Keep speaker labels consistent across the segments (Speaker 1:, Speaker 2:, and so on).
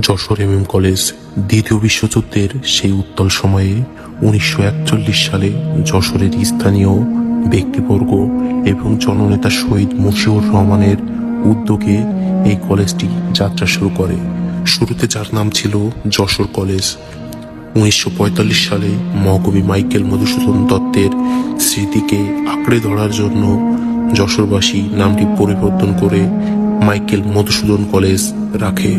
Speaker 1: Jessore M M college দ্বিতীয় বিশ্বযুদ্ধের সেই উত্তল সময়ে উনিশশো একচল্লিশ সালে যশোরের স্থানীয় ব্যক্তিবর্গ এবং জননেতা শহীদ মুশিউর রহমানের উদ্যোগে এই কলেজটি যাত্রা শুরু করে। শুরুতে যার নাম ছিল যশোর কলেজ। উনিশশো পঁয়তাল্লিশ সালে মহাকবি মাইকেল মধুসূদন দত্তের স্মৃতিকে আঁকড়ে ধরার জন্য যশোরবাসী নামটি পরিবর্তন করে মাইকেল মধুসূদন কলেজ রাখে।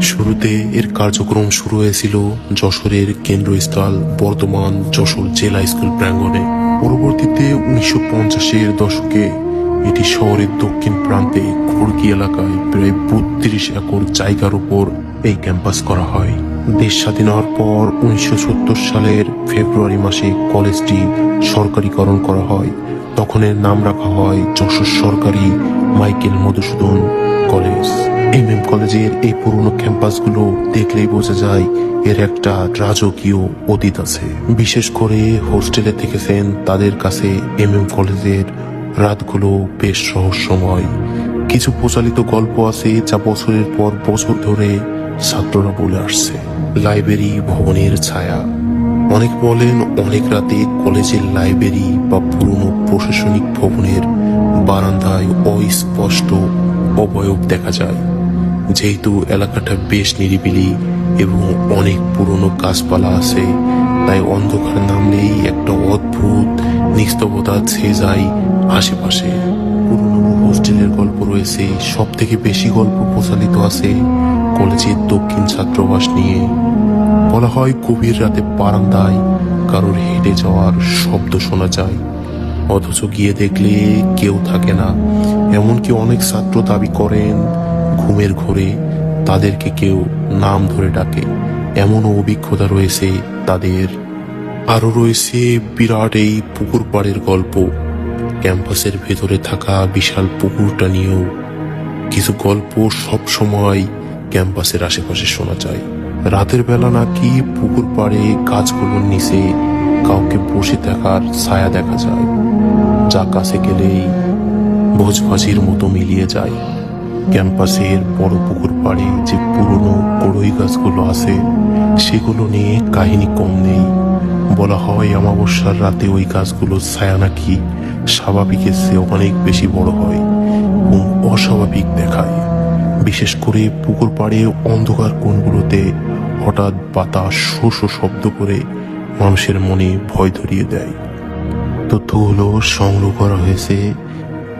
Speaker 1: শুরুতে এর কার্যক্রম শুরু হয়েছিল যশোরের কেন্দ্রস্থল বর্তমান যশোর জেলা স্কুল প্রাঙ্গণে। পরবর্তীতে উনিশশো পঞ্চাশের দশকে এটি শহরের দক্ষিণ প্রান্তে খড়কি এলাকায় প্রায় বত্রিশ একর জায়গার উপর এই ক্যাম্পাস করা হয়। দেশ স্বাধীন হওয়ার পর উনিশশো সত্তর সালের ফেব্রুয়ারি মাসে কলেজটি সরকারিকরণ করা হয়। তখন এর নাম রাখা হয় যশোর সরকারি Michael Madhusudan college. M M কলেজের এই পুরনো ক্যাম্পাসগুলো দেখলেই বোঝা যায় এর একটা রাজকীয় অতীত আছে। বিশেষ করে হোস্টেলে থেকেছেন তাদের কাছে এম এম কলেজের রাতগুলো বেশ রহস্যময়। কিছু প্রচলিত গল্প আছে যা বছরের পর বছর ধরে ছাত্ররা বলে আসছে, লাইব্রেরি ভবনের ছায়া। অনেক বলেন, অনেক রাতে কলেজের লাইব্রেরি বা পুরনো প্রশাসনিক ভবনের বারান্দায় অস্পষ্ট অবয়ব দেখা যায়। যেহেতু এলাকাটা বেশ নিরিবিলি এবং অনেক পুরনো গাছপালা আছে, তাই অন্ধকার নামলেই একটা অদ্ভুত নিস্তবতা ছেয়ে যায় আশেপাশে। পুরনো হোস্টেলের গল্প রয়েছে। সব থেকে বেশি গল্প প্রচালিত আছে কলেজের দক্ষিণ ছাত্রাবাস নিয়ে। বলা হয় গভীর রাতে বারান্দায় কারোর হেঁটে যাওয়ার শব্দ শোনা যায়। অথচ গিয়ে দেখলে কেউ থাকে না। এমনকি অনেক ছাত্র দাবি করেন, ঘুমের ঘোরে তাদেরকে কেউ নাম ধরে ডাকে। এমনও অভিজ্ঞতা রয়েছে তাদের। আরও রয়েছে বিরাট এই পুকুর পাড়ের গল্প। ক্যাম্পাসের ভেতরে থাকা বিশাল পুকুরটা নিয়েও কিছু গল্প সব সময় ক্যাম্পাসের আশেপাশে শোনা যায়। রাতের বেলা নাকি পুকুর পাড়ে গাছগুলোর নিচে কাউকে বসে থাকার ছায়া দেখা যায়, যা কাছে গেলেই ভোজভাজির মতো মিলিয়ে যায়। ক্যাম্পাসের বড় পুকুর পাড়ে যে পুরনো কড়ই গাছগুলো আছে, সেগুলো নিয়ে কাহিনী কম নেই। বলা হয়, অমাবস্যার রাতে ওই গাছগুলোর ছায়া নাকি স্বাভাবিকের চেয়ে অনেক বেশি বড় হয় এবং অস্বাভাবিক দেখায়। বিশেষ করে পুকুর পাড়ে অন্ধকার কোণগুলোতে হঠাৎ বাতাস শো শব্দ করে মানুষের মনে ভয় ধরিয়ে দেয়। তথ্যগুলো সংগ্রহ করা হয়েছে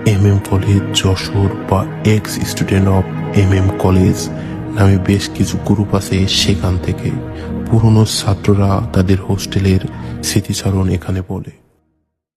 Speaker 1: এম এম কলেজ যশোর বা ex student of M M college নামে বেশ কিছু গ্রুপ আছে সেখান থেকে। পুরনো ছাত্ররা তাদের হোস্টেলের স্মৃতিচারণ এখানে বলে।